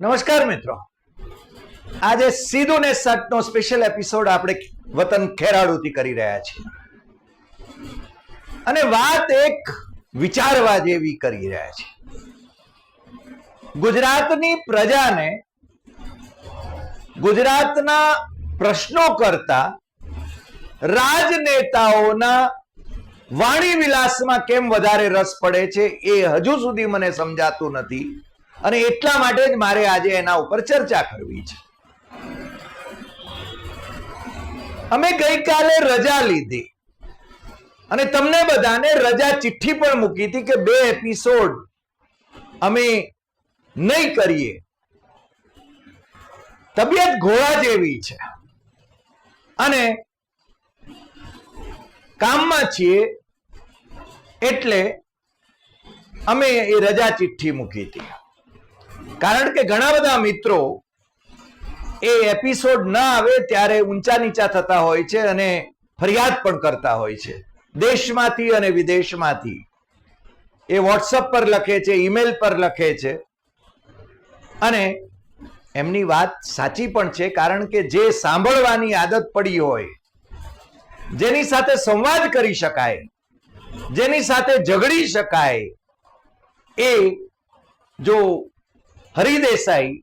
નમસ્કાર મિત્રો. આજે સીધું ને સટનો સ્પેશિયલ એપિસોડ આપણે વતન ખેરાળુથી કરી રહ્યા છીએ. અને વાત એક વિચારવા જેવી કરી રહ્યા છે ગુજરાતની પ્રજાને ગુજરાતના પ્રશ્નો કરતા રાજનેતાઓના વાણી વિલાસમાં કેમ વધારે રસ પડે છે એ હજુ સુધી મને સમજાતું નથી. અને એટલા માટે જ મારે આજે એના ઉપર ચર્ચા કરવી છે. અમે ગઈકાલે રજા લીધી અને તમને બધાને રજા ચિઠ્ઠી પણ મૂકી હતી કે બે એપિસોડ અમે નહીં કરીએ. તબિયત ઘોડા જેવી છે. અને કામમાં છીએ એટલે અમે એ રજા ચિઠ્ઠી મૂકી હતી. કારણ કે ઘણા બધા મિત્રો એ એપિસોડ ના આવે ત્યારે ઊંચા નીચા થતા હોય છે અને ફરિયાદ પણ કરતા હોય છે. દેશમાંથી અને વિદેશમાંથી. એ વોટ્સઅપ પર લખે છે ઈમેલ પર લખે છે. અને એમની વાત સાચી પણ છે, કારણ કે જે સાંભળવાની આદત પડી હોય, જેની સાથે સંવાદ કરી શકાય, જેની સાથે ઝઘડી શકાય, એ જો હરિદેસાઈ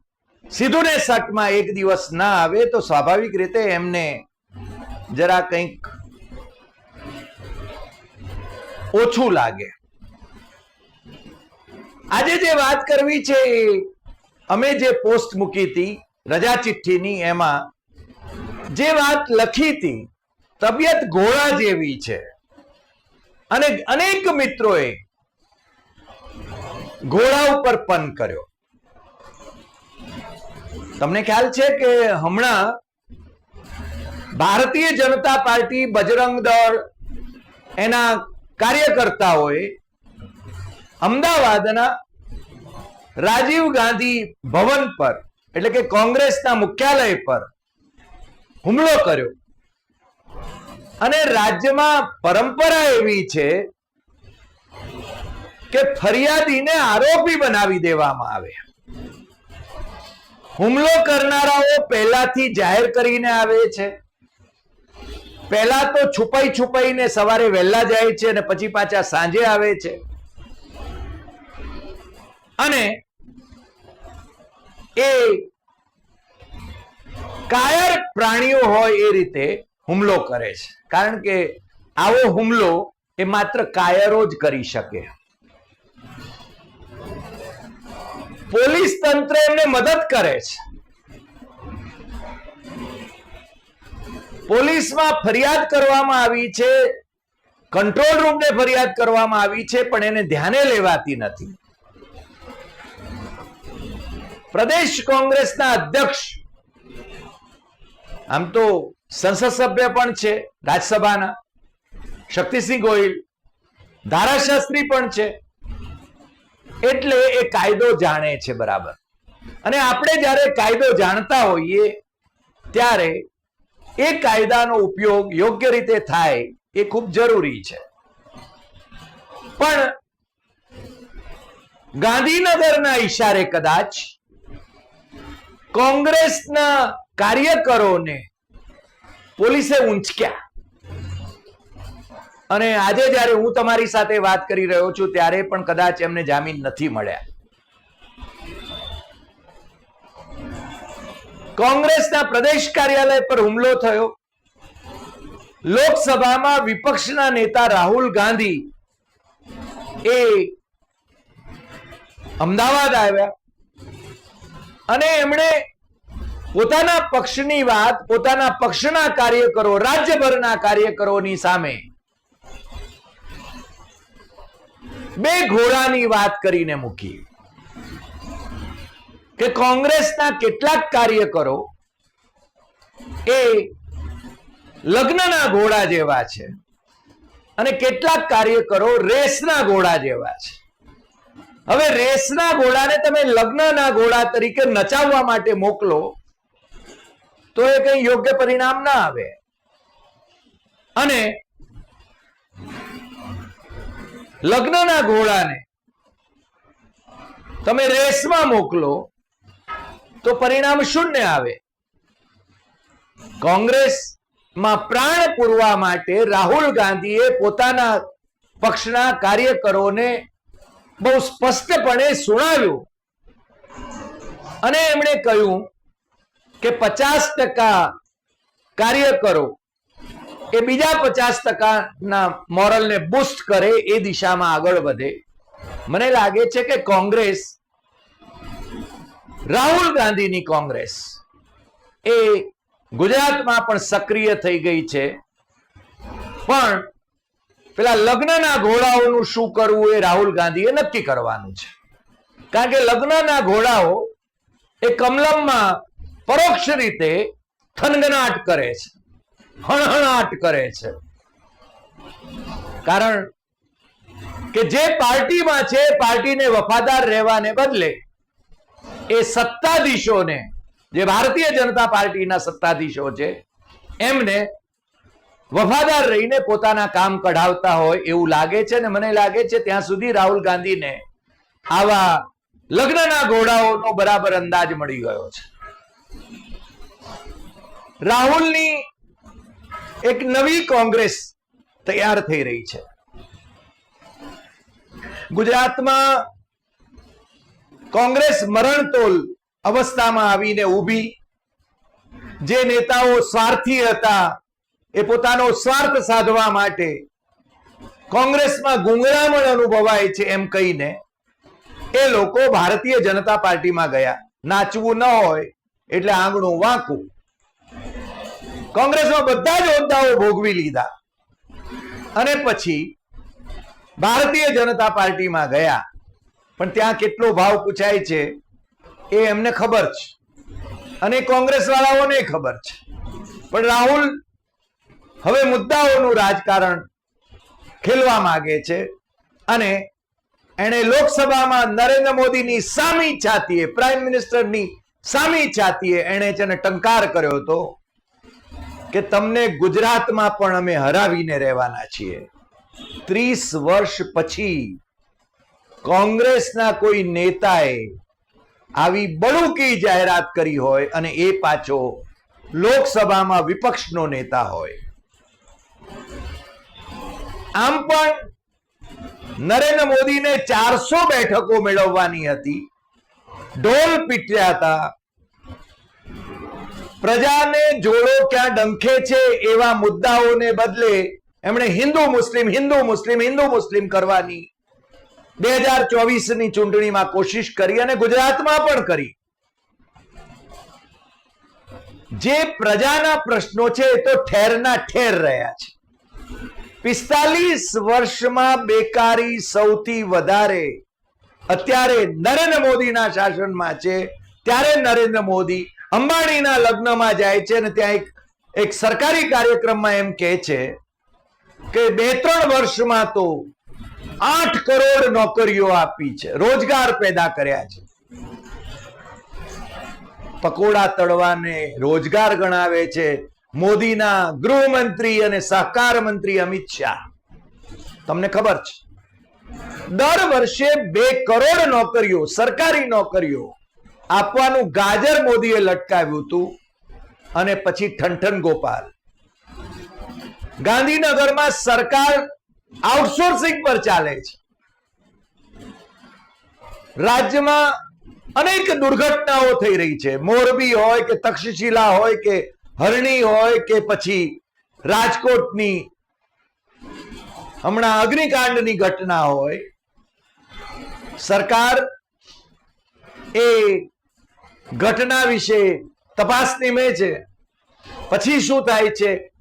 સીધું ને સટમાં એક દિવસ ના આવે તો સ્વાભાવિક રીતે એમને જરા કંઈક ઓછું લાગે. આજે જે વાત કરવી છે એ અમે જે પોસ્ટ મૂકી હતી રજા ચિઠ્ઠીની એમાં જે વાત લખી હતી, તબિયત ઘોડા જેવી છે. અને અનેક મિત્રોએ ઘોડા ઉપર પન કર્યો. તમને ખ્યાલ છે કે હમણાં ભારતીય જનતા પાર્ટી બજરંગ દળ એના કાર્યકર્તાઓએ અમદાવાદના રાજીવ ગાંધી ભવન પર, એટલે કે કોંગ્રેસના મુખ્યાલય પર હુમલો કર્યો. અને રાજ્યમાં પરંપરા એવી છે કે ફરિયાદીને આરોપી બનાવી દેવામાં આવે. હુમલો કરનારાઓ પહેલાથી જાહેર કરીને આવે છે. પહેલા તો છુપાઈ છુપાઈને સવારે વહેલા જાય છે અને પછી પાછા સાંજે આવે છે. અને એ કાયર પ્રાણીઓ હોય એ રીતે હુમલો કરે છે. કારણ કે આવો હુમલો એ માત્ર કાયરો જ કરી શકે. પોલીસ તંત્ર એમને મદદ કરે છે. પોલીસમાં ફરિયાદ કરવામાં આવી છે. કંટ્રોલ રૂમને ફરિયાદ કરવામાં આવી છે, પણ એને ધ્યાને લેવાતી નથી. પ્રદેશ કોંગ્રેસના અધ્યક્ષ, આમ તો સંસદ સભ્ય પણ છે, રાજ્યસભાના, શક્તિસિંહ ગોહિલ, ધારાશાસ્ત્રી પણ છે. એટલે એ કાયદો જાણે છે, બરાબર. અને આપણે જ્યારે કાયદો જાણતા હોઈએ, ત્યારે એ કાયદાનો ઉપયોગ યોગ્ય રીતે થાય એ ખૂબ જરૂરી છે. પણ ગાંધીનગરના ઈશારે કદાચ કોંગ્રેસના કાર્યકરોને પોલીસે ઊંચક્યા. અને આજે જ્યારે હું તમારી સાથે વાત કરી રહ્યો છું, ત્યારે પણ કદાચ એમને જામીન નથી મળ્યા. કોંગ્રેસના પ્રદેશ કાર્યાલય પર હુમલો થયો. લોકસભામાં વિપક્ષના નેતા રાહુલ ગાંધી એ અમદાવાદ આવ્યા. અને એમણે પોતાના પક્ષની વાત, પોતાના પક્ષના કાર્યકરો, રાજ્યભરના કાર્યકરોની સામે બે ઘોડાની વાત કરીને મૂકી કે કોંગ્રેસના કેટલાક કાર્યકરો એ લગ્નના ઘોડા જેવા છે અને કેટલાક કાર્યકરો રેસના ઘોડા જેવા છે. હવે રેસના ઘોડાને તમે લગ્નના ઘોડા તરીકે નચાવવા માટે મોકલો તો એ કઈ યોગ્ય પરિણામ ના આવે. અને લગ્નના ઘોડાને તમે રેસમાં મોકલો, તો પરિણામ શૂન્ય આવે. કોંગ્રેસમાં પ્રાણ પૂરવા માટે રાહુલ ગાંધીએ પોતાના પક્ષના કાર્યકરોને બહુ સ્પષ્ટપણે સુણાવ્યું. અને એમણે કહ્યું કે પચાસ ટકા કાર્યકરો એ બીજા પચાસ ટકાના મોરલને બુસ્ટ કરે એ દિશામાં આગળ વધે. મને લાગે છે કે કોંગ્રેસ, રાહુલ ગાંધીની કોંગ્રેસ, એ ગુજરાતમાં પણ સક્રિય થઈ ગઈ છે. પણ પેલા લગ્નના ઘોડાઓનું શું કરવું એ રાહુલ ગાંધીએ નક્કી કરવાનું છે. કારણ કે લગ્નના ઘોડાઓ એ કમલમમાં પરોક્ષ રીતે થનગનાટ કરે છે. હણહણાટ કરે છે. કારણ કે જે પાર્ટીમાં છે, પાર્ટીને વફાદાર રહેવાને બદલે એ સત્તાધીશોને, જે ભારતીય જનતા પાર્ટીના સત્તાધીશો છે, એમને વફાદાર રહીને પોતાના કામ કઢાવતા હોય એવું લાગે છે ને મને લાગે છે ત્યાં સુધી રાહુલ ગાંધીને આવા લગ્નના ઘોડાઓનો બરાબર અંદાજ મળી ગયો છે. રાહુલની એક નવી કોંગ્રેસ તૈયાર થઈ રહી છે. ગુજરાતમાં કોંગ્રેસ મરણતોલ અવસ્થામાં આવીને ઊભી. જે નેતાઓ સ્વાર્થી હતા, એ પોતાનો સ્વાર્થ સાધવા માટે કોંગ્રેસમાં ગુંગળામણ અનુભવાય છે એમ કહીને એ લોકો ભારતીય જનતા પાર્ટીમાં ગયા. નાચવું ન હોય એટલે આંગણું વાંકું. કોંગ્રેસમાં બધા જ હોદ્દાઓ ભોગવી લીધા. અને પછી ભારતીય જનતા પાર્ટીમાં ગયા. પણ ત્યાં કેટલો ભાવ પૂછાય છે એ એમને ખબર છે. અને કોંગ્રેસ વાળાઓને ખબર છે. પણ રાહુલ હવે મુદ્દાઓનું રાજકારણ ખેલવા માંગે છે. અને એણે લોકસભામાં નરેન્દ્ર મોદીની સામી છાતીએ પ્રાઇમ મિનિસ્ટરની સામી છાતીએ એણે છે ટંકાર કર્યો હતો. કે તમને ગુજરાતમાં પણ અમે હરાવીને રહેવાના છીએ. ત્રીસ વર્ષ પછી કોંગ્રેસના કોઈ નેતાએ આવી બળુકી જાહેરાત કરી હોય અને એ પાછો લોકસભામાં વિપક્ષનો નેતા હોય. આમ પણ નરેન્દ્ર મોદીને ચારસો બેઠકો મેળવવાની હતી. ઢોલ પીટ્યા હતા. પ્રજાને જોડો ક્યાં ડંખે છે એવા મુદ્દાઓને બદલે એમણે હિન્દુ મુસ્લિમ હિન્દુ મુસ્લિમ હિન્દુ મુસ્લિમ કરવાની બે હજાર ચોવીસની ચૂંટણીમાં કોશિશ કરી અને ગુજરાતમાં પણ કરી. જે પ્રજાના પ્રશ્નો છે એ તો ઠેરના ઠેર રહ્યા છે. પિસ્તાલીસ વર્ષમાં બેકારી સૌથી વધારે અત્યારે નરેન્દ્ર મોદીના શાસનમાં છે. ત્યારે નરેન્દ્ર મોદી અંબાણીના લગ્નમાં જાય છે અને ત્યાં એક એક સરકારી કાર્યક્રમમાં એમ કહે છે કે બે ત્રણ વર્ષમાં તો આઠ કરોડ નોકરીઓ આપી છે, રોજગાર પેદા કર્યા છે. પકોડા તળવાને રોજગાર ગણાવે છે, મોદીના ગૃહમંત્રી અને સહકાર મંત્રી અમિત શાહ. તમને ખબર છે? દર વર્ષે બે કરોડ નોકરીઓ, સરકારી નોકરીઓ આપવાનું ગાજર મોદીએ લટકાવ્યું હતું અને પછી ઠંઠન ગોપાલ. ગાંધીનગરમાં સરકાર આઉટસોર્સિંગ પર ચાલે છે. રાજ્યમાં અનેક દુર્ઘટનાઓ થઈ રહી છે. મોરબી હોય કે તક્ષશિલા હોય કે હરણી હોય કે પછી રાજકોટની હમણાં અગ્નિકાંડની ઘટના હોય. સરકાર એ ઘટના વિશે તપાસ નીમે છે. પછી શું થાય છે?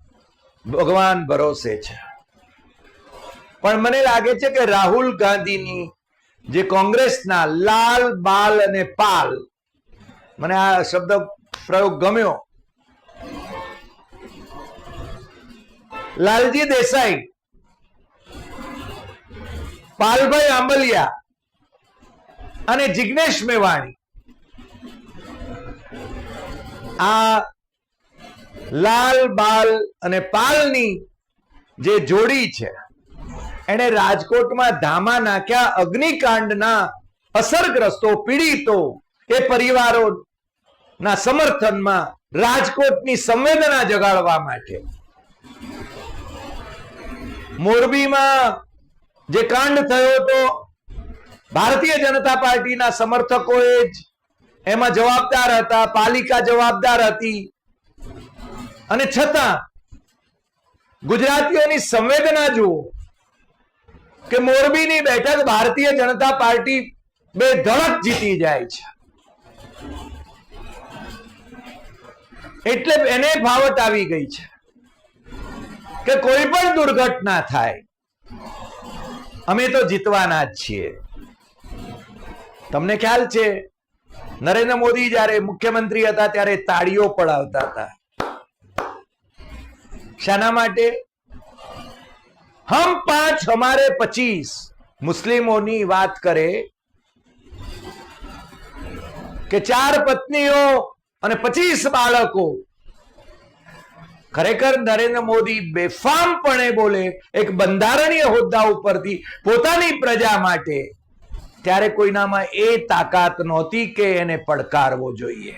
ભગવાન ભરોસે છે. પણ મને લાગે છે કે રાહુલ ગાંધીની જે કોંગ્રેસના લાલ, બાલ અને પાલ, મને આ શબ્દ પ્રયોગ ગમ્યો. લાલજી દેસાઈ, પાલભાઈ આંબલિયા અને જિગ્નેશ મેવાણી આ લાલ, બાલ અને પાલની જે જોડી છે, એણે રાજકોટમાં ધામા નાખ્યા અગ્નિકાંડના અસરગ્રસ્તો, પીડિતો એ પરિવારો ના સમર્થનમાં રાજકોટની સંવેદના જગાડવા માટે. મોરબીમાં જે કાંડ થયો તો ભારતીય જનતા પાર્ટીના સમર્થકોએ જ એમાં જવાબદાર હતા, પાલિકા જવાબદાર હતી. અને છતાં, ગુજરાતીઓની સંવેદના જુઓ કે મોરબીની બેઠક ભારતીય જનતા પાર્ટી બે ધડક જીતી જાય છે. એટલે એને ફાવટ આવી ગઈ છે કે કોઈ પણ દુર્ઘટના થાય, અમે તો જીતવાના જ છીએ. તમને ખ્યાલ છે નરેન્દ્ર મોદી જ્યારે મુખ્યમંત્રી હતા ત્યારે તાળીઓ પડાવતા હતા. શાના માટે? હમ પાંચ હમારે પચીસ મુસ્લિમોની વાત કરે કે ચાર પત્નીઓ અને પચીસ બાળકો. ખરેખર નરેન્દ્ર મોદી બેફામપણે બોલે, એક બંધારણીય હોદ્દા ઉપરથી પોતાની પ્રજા માટે ત્યારે કોઈનામાં એ તાકાત નહોતી કે એને પડકારવો જોઈએ.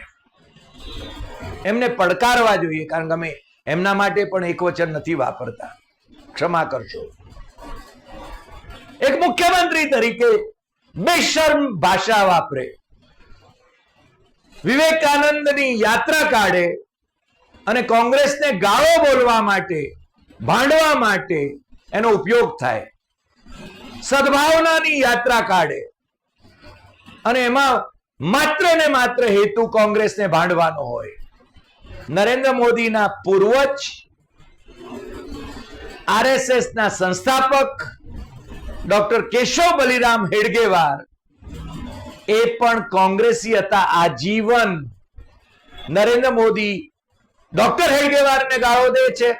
એમને પડકારવા જોઈએ, કારણ કે અમે એમના માટે પણ એક વચન નથી વાપરતા. ક્ષમા કરશો એક મુખ્યમંત્રી તરીકે બેશર્મ ભાષા વાપરે. વિવેકાનંદની યાત્રા કાઢે અને કોંગ્રેસને ગાળો બોલવા માટે, ભાંડવા માટે એનો ઉપયોગ થાય. સદભાવનાની યાત્રા કાઢે. અને એમાં માત્ર ને માત્ર હેતુ કોંગ્રેસને ભાંડવાનો હોય. નરેન્દ્ર મોદીના પૂર્વજ આરએસએસ ના સંસ્થાપક, ડોક્ટર કેશવ બલિરામ હેડગેવાર, એ પણ કોંગ્રેસી હતા આજીવન. નરેન્દ્ર મોદી ડોક્ટર હેડગેવારને ગાળો દે છે.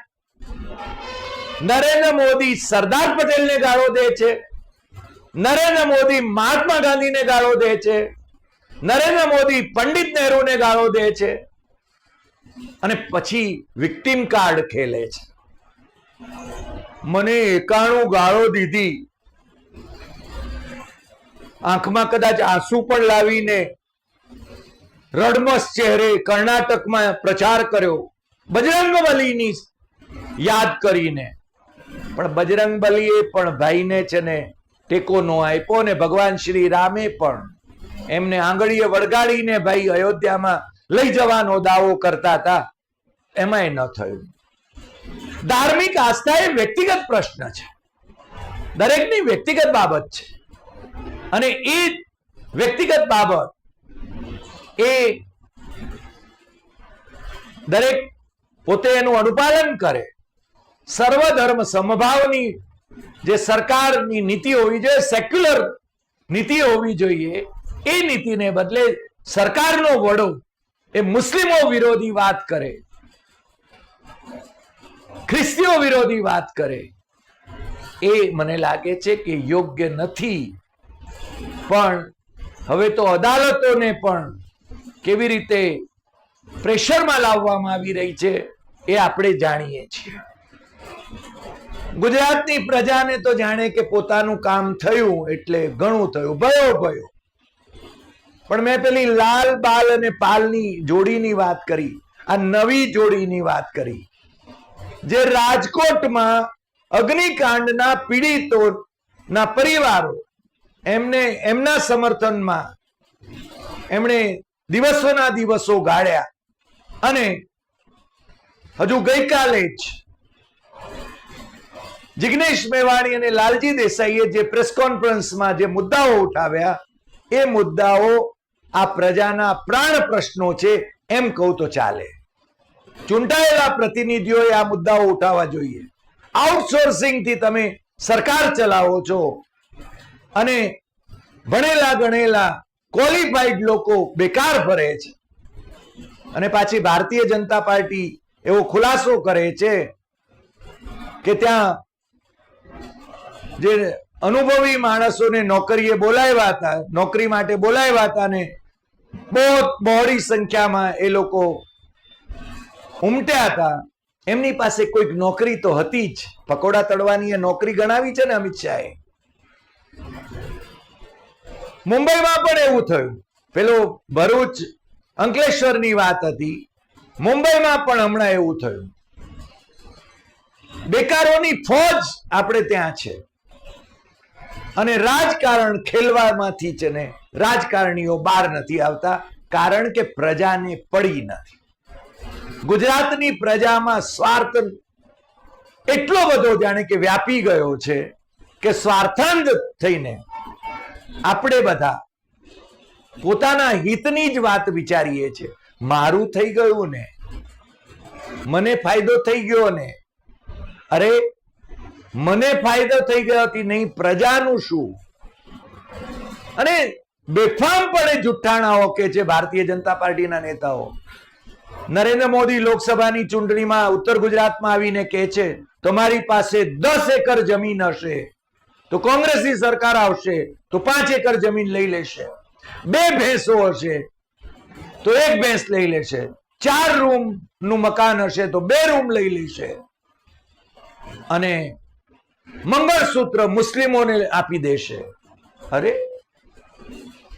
નરેન્દ્ર મોદી સરદાર પટેલને ગાળો દે છે. નરેન્દ્ર મોદી મહાત્મા ગાંધીને ગાળો દે છે. નરેન્દ્ર મોદી પંડિત નહેરુને ગાળો દે છે. અને પછી વિક્ટિમ કાર્ડ ખેલે છે. મને એકાણું ગાળો દીધી. આંખમાં કદાચ આંસુ પણ લાવીને રડમસ ચહેરે કર્ણાટકમાં પ્રચાર કર્યો. બજરંગ યાદ કરીને. પણ બજરંગ બલીએ પણ ભાઈને છે ને ટેકો નો આપ્યો ને ભગવાન શ્રી રામે પણ એમને આંગળીએ વળગાડીને ભાઈ અયોધ્યામાં લઈ જવાનો દાવો કરતા હતા. એમાંય ન થયું. ધાર્મિક આસ્થા એ વ્યક્તિગત પ્રશ્ન છે. દરેકની વ્યક્તિગત બાબત છે. અને એ વ્યક્તિગત બાબત એ દરેક પોતે એનું અનુપાલન કરે. સર્વધર્મ સમભાવની જે સરકારની નીતિ હોવી જોઈએ સેક્યુલર નીતિ હોવી જોઈએ, એ નીતિને બદલે સરકારનો વડો એ મુસ્લિમો વિરોધી વાત કરે, ખ્રિસ્તીઓ વિરોધી વાત કરે, એ મને લાગે છે કે યોગ્ય નથી. પણ હવે તો અદાલતોને પણ કેવી રીતે પ્રેશરમાં લાવવામાં આવી રહી છે, એ આપણે જાણીએ છીએ. ગુજરાતની પ્રજાને તો જાણે કે પોતાનું કામ થયું એટલે ઘણું થયું, ભયો ભયો. પણ મેં પેલી લાલ બાલ અને પાલની જોડીની વાત કરી, આ નવી જોડીની વાત કરી, જે રાજકોટમાં અગ્નિકાંડના પીડિતોના પરિવારો એમને, એમના સમર્થનમાં એમણે દિવસોના દિવસો ગાળ્યા અને હજુ ગઈકાલે જ જિગ્નેશ મેવાણી અને લાલજી દેસાઈએ જે પ્રેસ કોન્ફરન્સમાં જે મુદ્દાઓ ઉઠાવ્યા, એ મુદ્દાઓ આ પ્રજાના પ્રાણ પ્રશ્નો છે એમ કહું તો ચાલે. ચૂંટાયેલા પ્રતિનિધિઓએ આ મુદ્દાઓ ઉઠાવવા જોઈએ. આઉટસોર્સિંગથી તમે સરકાર ચલાવો છો અને ભણેલા ગણેલા ક્વોલિફાઈડ લોકો બેકાર ફરે છે. અને પાછી ભારતીય જનતા પાર્ટી એવો ખુલાસો કરે છે કે ત્યાં જે અનુભવી માણસોને નોકરીએ બોલાવ્યા હતા, નોકરી માટે બોલાવ્યા હતા ને બહુ બહોળી સંખ્યામાં એ લોકો ઉમટ્યા હતા. એમની પાસે કોઈક નોકરી તો હતી જ. પકોડા તળવાની એ નોકરી ગણાવી છે ને અમિત શાહે? મુંબઈમાં પણ એવું થયું. પેલો ભરૂચ અંકલેશ્વરની વાત હતી. મુંબઈમાં પણ હમણાં એવું થયું. બેકારોની ફોજ આપણે ત્યાં છે. અને રાજકારણ ખેલવામાંથી છે ને રાજકારણીઓ બહાર નથી આવતા, કારણ કે પ્રજાને પડી નથી. ગુજરાતની પ્રજામાં સ્વાર્થ એટલો બધો જાણે કે વ્યાપી ગયો છે કે સ્વાર્થાંત થઈને આપણે બધા પોતાના હિતની જ વાત વિચારીએ છીએ. મારું થઈ ગયું ને, મને ફાયદો થઈ ગયો ને, અરે મને ફાયદો થઈ ગયો હતી નહીં, પ્રજાનું શું? અને બેફામ પડે જુઠ્ઠાણાઓ કે છે ભારતીય જનતા પાર્ટીના નેતાઓ. નરેન્દ્ર મોદી લોકસભાની ચૂંટણીમાં ઉત્તર ગુજરાતમાં આવીને કહે છે, તમારી પાસે દસ એકર જમીન હશે, તો કોંગ્રેસની સરકાર આવશે, તો પાંચ એકર જમીન લઈ લેશે. બે ભેંસો હશે, તો એક ભેંસ લઈ લેશે. ચાર રૂમનું મકાન હશે, તો બે રૂમ લઈ લેશે. અને મંગળસૂત્ર મુસ્લિમોને આપી દેશે. અરે,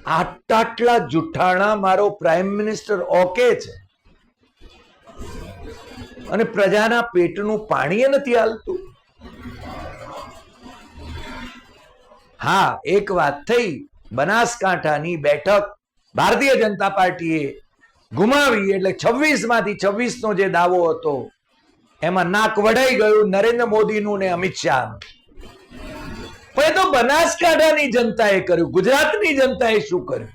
આટલા જુઠ્ઠાણા મારો પ્રાઇમ મિનિસ્ટર ઓકે છે. અને પ્રજાના પેટનું પાણી નથી હાલતું. હા, એક વાત થઈ. બનાસકાંઠાની બેઠક ભારતીય જનતા પાર્ટીએ ગુમાવી એટલે છવ્વીસમાંથી છવ્વીસ નો જે દાવો હતો એમાં નાક વઢાઈ ગયું નરેન્દ્ર મોદીનું ને અમિત શાહનું પણ એ તો બનાસકાંઠાની જનતાએ કર્યું, ગુજરાતની જનતાએ શું કર્યું?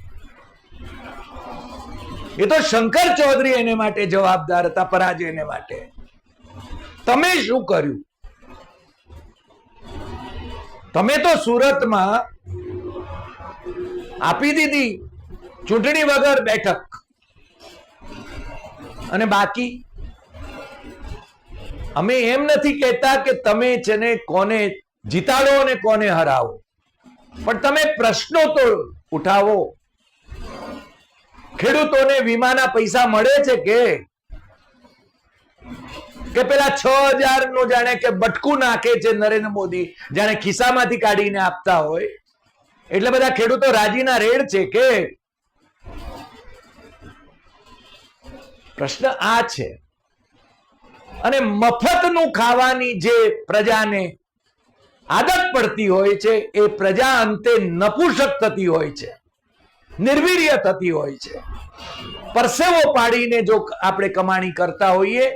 એ તો શંકર ચૌધરી એને માટે જવાબદાર હતા પરાજયને માટે. તમે શું કર્યું? તમે તો સુરતમાં આપી દીધી ચૂંટણી વગર બેઠક. અને બાકી? અમે એમ નથી કહેતા કે તમે છે ને કોને જીતાડો અને કોને હરાવો. પણ તમે પ્રશ્નો તો ઉઠાવો. ખેડૂતોને વીમાના પૈસા મળે છે કે? કે પેલા છ હજારનું જાણે કે બટકું નાખે છે નરેન્દ્ર મોદી, જાણે ખિસ્સામાંથી કાઢીને આપતા હોય. એટલે બધા ખેડૂતો રાજીના રેડ છે કે? પ્રશ્ન આ છે. અને મફતનું ખાવાની જે પ્રજાને આદત પડતી હોય છે, એ પ્રજા અંતે નપુષક થતી હોય છે, નિર્વીર્ય થતી હોય છે. પરસેવો પાડીને જો આપણે કમાણી કરતા હોઈએ,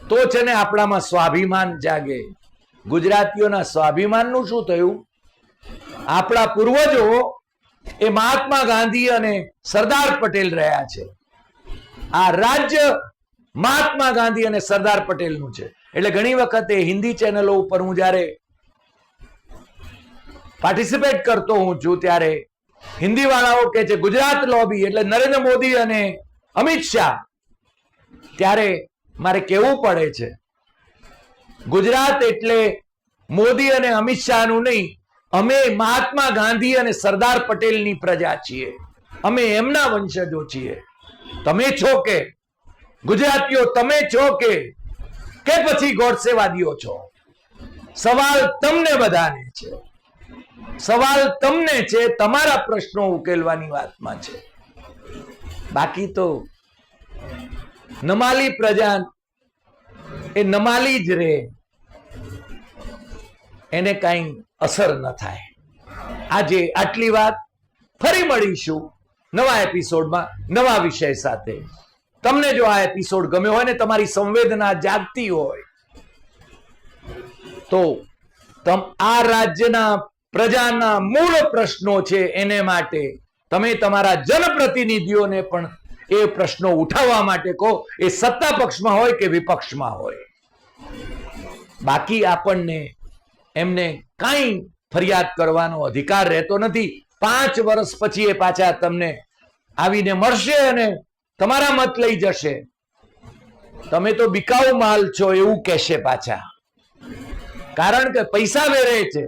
તો છે ને આપણામાં સ્વાભિમાન જાગે. ગુજરાતીઓના સ્વાભિમાનનું શું થયું? આપણા પૂર્વજો એ મહાત્મા ગાંધી અને સરદાર પટેલ રહ્યા છે. આ રાજ્ય મહાત્મા ગાંધી અને સરદાર પટેલનું છે. એટલે ઘણી વખતે હિન્દી ચેનલો ઉપર હું જ્યારે પાર્ટિસિપેટ કરતો હું છું, ત્યારે હિન્દી વાળાઓ કે છે, ગુજરાત લોબી એટલે નરેન્દ્ર મોદી અને અમિત શાહ. ત્યારે મારે કેવું પડે છે, ગુજરાત એટલે મોદી અને અમિત શાહનું નહીં, અમે મહાત્મા ગાંધી અને સરદાર પટેલની પ્રજા છીએ. અમે એમના વંશજો છીએ. તમે છો કે ગુજરાતીઓ, તમે છો કે કે પછી ગોડસેવાદીઓ છો? સવાલ તમને બધાને છે. સવાલ તમને છે, તમારા પ્રશ્નો ઉકેલવાની વાતમાં છે. બાકી તો નમાલી પ્રજા એ નમાલી જ રહે. એને કઈ અસર ન થાય. આજે આટલી વાત ફરી મળીશું નવા એપિસોડમાં, નવા વિષય સાથે. તમને જો આ એપિસોડ ગમ્યો હોય ને, તમારી સંવેદના જાગતી હોય, તો તમ આ રાજ્યના પ્રજાના મૂળ પ્રશ્નો છે એને માટે તમે તમારા જનપ્રતિનિધિઓને પણ એ પ્રશ્નો ઉઠાવવા માટે કહો. એ સત્તા પક્ષમાં હોય કે વિપક્ષમાં હોય? બાકી આપણને એમને કાંઈ ફરિયાદ કરવાનો અધિકાર રહેતો નથી. પાંચ વર્ષ પછી એ પાછા તમને આવીને મળશે અને તમારા મત લઈ જશે. તમે તો બિકાઉ માલ છો એવું કહેશે પાછા. કારણ કે પૈસા વેરે છે.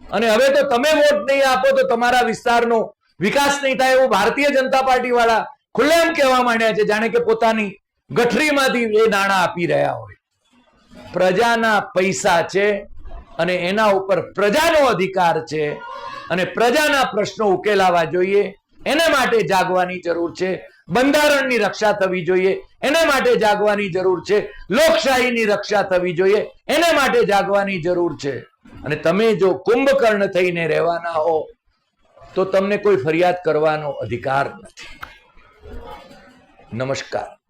અને હવે તો તમે વોટ નહીં આપો તો તમારા વિસ્તારનો વિકાસ નહીં થાય એવું ભારતીય જનતા પાર્ટી વાળા ખુલ્લેમ કહેવા માંડ્યા છે, જાણે કે પોતાની ગઠરીમાંથી એ નાણાં આપી રહ્યા હોય. પ્રજાના પૈસા છે અને એના ઉપર પ્રજાનો અધિકાર છે અને પ્રજાના પ્રશ્નો ઉકેલાવા જોઈએ. એને માટે જાગવાની જરૂર છે. બંધારણની રક્ષા થવી જોઈએ. એને માટે જાગવાની જરૂર છે. લોકશાહીની રક્ષા થવી જોઈએ. એને માટે જાગવાની જરૂર છે. અને તમે જો કુંભકર્ણ થઈને રહેવાના હો, તો તમને કોઈ ફરિયાદ કરવાનો અધિકાર નથી. નમસ્કાર.